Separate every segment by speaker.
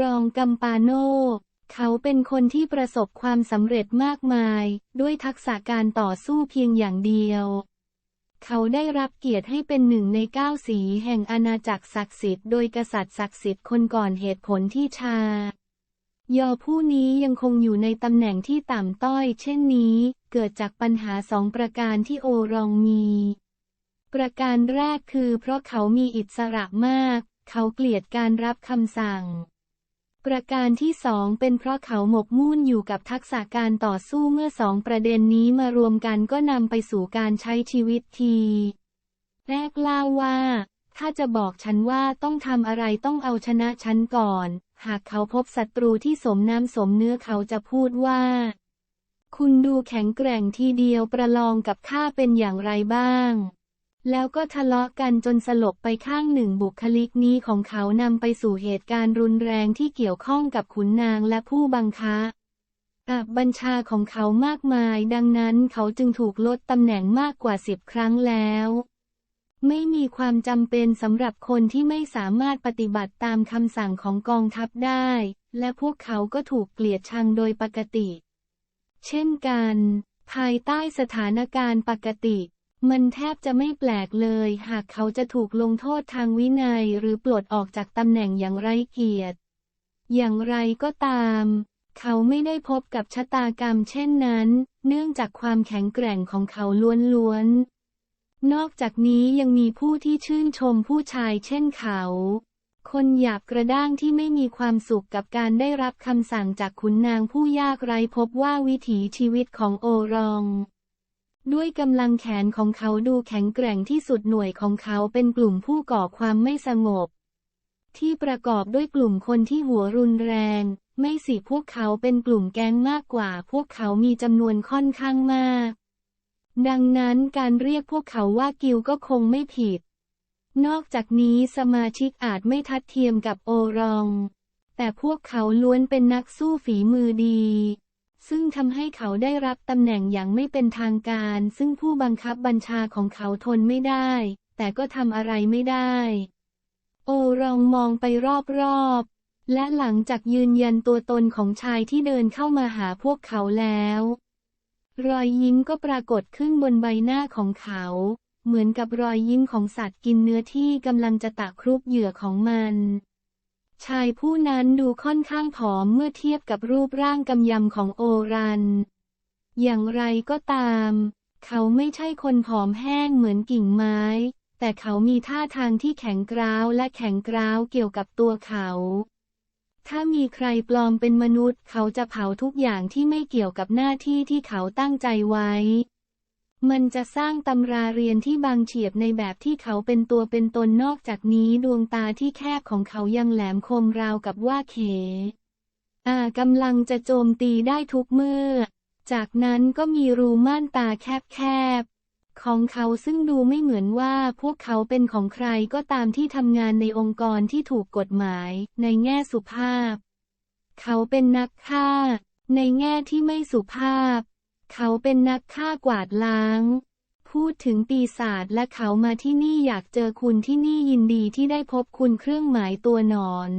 Speaker 1: รองกัมปาโน เขาเป็นคนที่ประสบความสำเร็จมากมาย ด้วยทักษะการต่อสู้เพียงอย่างเดียว เขาได้รับเกียรติให้เป็นหนึ่งในเก้าสีแห่งอาณาจักรศักดิ์สิทธิ์โดยกษัตริย์ศักดิ์สิทธิ์คนก่อนเหตุผลที่ชายอผู้นี้ยังคงอยู่ในตำแหน่งที่ต่ำต้อย เช่นนี้ เกิดจากปัญหาสองประการที่โอรองมี ประการแรกคือเพราะเขามีอิสระมาก เขาเกลียดการรับคำสั่ง ประการที่สองเป็นเพราะเขาหมกมุ่นอยู่กับทักษะการต่อสู้เมื่อสองประเด็นนี้มารวมกันก็นำไปสู่การใช้ชีวิตที แรกเล่าว่า ถ้าจะบอกฉันว่าต้องทำอะไรต้องเอาชนะฉันก่อน หากเขาพบศัตรูที่สมน้ำสมเนื้อเขาจะพูดว่า คุณดูแข็งแกร่งทีเดียวประลองกับข้าเป็นอย่างไรบ้าง แล้วก็ทะเลาะกันจนสลบไปข้างหนึ่งบุคลิกนี้ของเขานำไปสู่เหตุการณ์รุนแรงที่เกี่ยวข้องกับขุนนางและผู้บังคับบบัญชาของเขามากมาย ดังนั้นเขาจึงถูกลดตำแหน่งมากกว่าสิบครั้งแล้ว ไม่มีความจำเป็นสำหรับคนที่ไม่สามารถปฏิบัติตามคำสั่งของกองทัพได้ และพวกเขาก็ถูกเกลียดชังโดยปกติ เช่นกัน ภายใต้สถานการณ์ปกติ มันแทบจะไม่แปลกเลย หากเขาจะถูกลงโทษทางวินัยหรือปลดออกจากตำแหน่งอย่างไร้เกียรติ อย่างไรก็ตาม เขาไม่ได้พบกับชะตากรรมเช่นนั้น เนื่องจากความแข็งแกร่งของเขาล้วนๆ นอกจากนี้ยังมีผู้ที่ชื่นชมผู้ชายเช่นเขา คนหยาบกระด้างที่ไม่มีความสุขกับการได้รับคำสั่งจากขุนนางผู้ยากไร้พบว่าวิถีชีวิตของโอรอง ด้วยกำลังแขนของเขาดูแข็งแกร่งที่สุดหน่วยของเขาเป็นกลุ่มผู้ก่อความไม่สงบ ที่ประกอบด้วยกลุ่มคนที่หัวรุนแรง ไม่สิพวกเขาเป็นกลุ่มแก๊งมากกว่า พวกเขามีจำนวนค่อนข้างมาก ดังนั้นการเรียกพวกเขาว่ากิลก็คงไม่ผิด นอกจากนี้สมาชิกอาจไม่ทัดเทียมกับโอรอง แต่พวกเขาล้วนเป็นนักสู้ฝีมือดี ซึ่งทำให้เขาได้รับตำแหน่งอย่างไม่เป็นทางการ ซึ่งผู้บังคับบัญชาของเขาทนไม่ได้ แต่ก็ทำอะไรไม่ได้ โอรองมองไปรอบๆ และหลังจากยืนยันตัวตนของชายที่เดินเข้ามาหาพวกเขาแล้ว รอยยิ้มก็ปรากฏขึ้นบนใบหน้าของเขา เหมือนกับรอยยิ้มของสัตว์กินเนื้อที่กำลังจะตะครุบเหยื่อของมัน ชายผู้นั้นดูค่อนข้างผอมเมื่อเทียบกับรูปร่างกำยำของโอรัน อย่างไรก็ตาม เขาไม่ใช่คนผอมแห้งเหมือนกิ่งไม้ แต่เขามีท่าทางที่แข็งกร้าวและแข็งกร้าวเกี่ยวกับตัวเขา ถ้ามีใครปลอมเป็นมนุษย์ เขาจะเผาทุกอย่างที่ไม่เกี่ยวกับหน้าที่ที่เขาตั้งใจไว้ มันจะสร้างตำราเรียนที่บางเฉียบในแบบที่เขาเป็นตัวเป็นตนนอกจากนี้ดวงตาที่แคบของเขายังแหลมคมราวกับว่าเขอากำลังจะโจมตีได้ทุกเมื่อ จากนั้นก็มีรูม่านตาแคบๆ ของเขาซึ่งดูไม่เหมือนว่าพวกเขาเป็นของใครก็ตามที่ทำงานในองค์กรที่ถูกกฎหมาย ในแง่สุภาพ เขาเป็นนักฆ่า ในแง่ที่ไม่สุภาพ เขาเป็นนักฆ่ากวาดล้าง พูดถึงปีศาจและเขามาที่นี่อยากเจอคุณที่นี่ยินดีที่ได้พบคุณเครื่องหมายตัวหนอน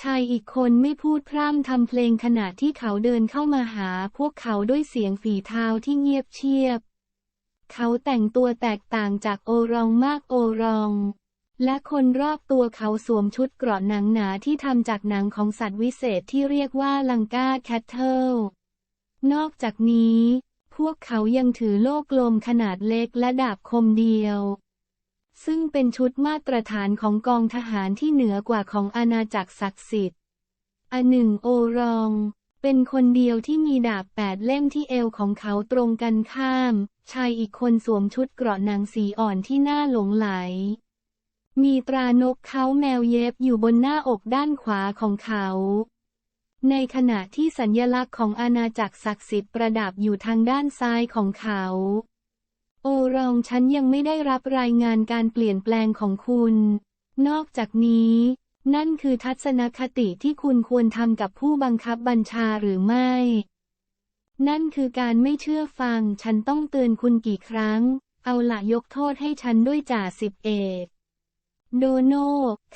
Speaker 1: ชายอีกคนไม่พูดพร่ำทำเพลงขณะที่เขาเดินเข้ามาหาพวกเขาด้วยเสียงฝีเท้าที่เงียบเชียบ เขาแต่งตัวแตกต่างจากโอรองมากโอรองและคนรอบตัวเขาสวมชุดเกราะหนังหนาที่ทำจากหนังของสัตว์วิเศษที่เรียกว่าลังกาแคทเทิล นอกจากนี้ พวกเขายังถือโล่กลมขนาดเล็กและดาบคมเดียว ซึ่งเป็นชุดมาตรฐานของกองทหารที่เหนือกว่าของอาณาจักรศักดิ์สิทธิ์อันหนึ่งโอรองเป็นคนเดียวที่มีดาบแปดเล่มที่เอวของเขาตรงกันข้าม ชายอีกคนสวมชุดเกราะหนังสีอ่อนที่น่าหลงไหล มีตรานกเขาแมวเย็บอยู่บนหน้าอกด้านขวาของเขา ในขณะที่สัญลักษณ์ของอาณาจักรศักดิ์สิทธิ์ประดับอยู่ทางด้านซ้ายของเขา โอรองฉันยังไม่ได้รับรายงานการเปลี่ยนแปลงของคุณ นอกจากนี้ นั่นคือทัศนคติที่คุณควรทำกับผู้บังคับบัญชาหรือไม่ นั่นคือการไม่เชื่อฟัง ฉันต้องเตือนคุณกี่ครั้ง เอาละยกโทษให้ฉันด้วยจ่าสิบเอก โดโน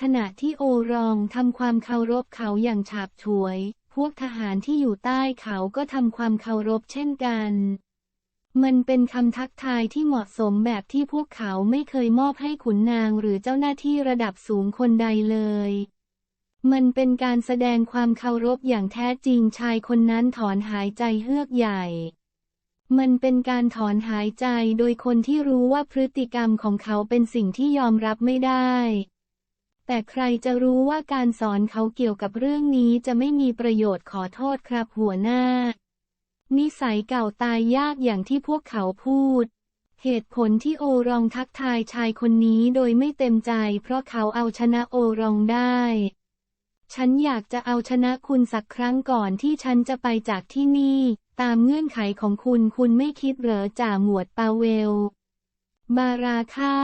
Speaker 1: ขณะที่โอรองทำความเคารพเขาอย่างฉาบฉวย พวกทหารที่อยู่ใต้เขาก็ทำความเคารพเช่นกัน มันเป็นคำทักทายที่เหมาะสมแบบที่พวกเขาไม่เคยมอบให้ขุนนางหรือเจ้าหน้าที่ระดับสูงคนใดเลย มันเป็นการแสดงความเคารพอย่างแท้จริงชายคนนั้นถอนหายใจเฮือกใหญ่ มันเป็นการถอนหายใจโดยคนที่รู้ว่าพฤติกรรมของเขาเป็นสิ่งที่ยอมรับไม่ได้ แต่ใครจะรู้ว่าการสอนเขาเกี่ยวกับเรื่องนี้จะไม่มีประโยชน์ขอโทษครับหัวหน้า นิสัยเก่าตายยากอย่างที่พวกเขาพูด เหตุผลที่โอรองทักทายชายคนนี้โดยไม่เต็มใจ เพราะเขาเอาชนะโอรองได้ ฉันอยากจะเอาชนะคุณสักครั้งก่อนที่ฉันจะไปจากที่นี่ ตามเงื่อนไขของคุณคุณไม่คิดเหรอจ่าหมวดปาเวล บาราค่า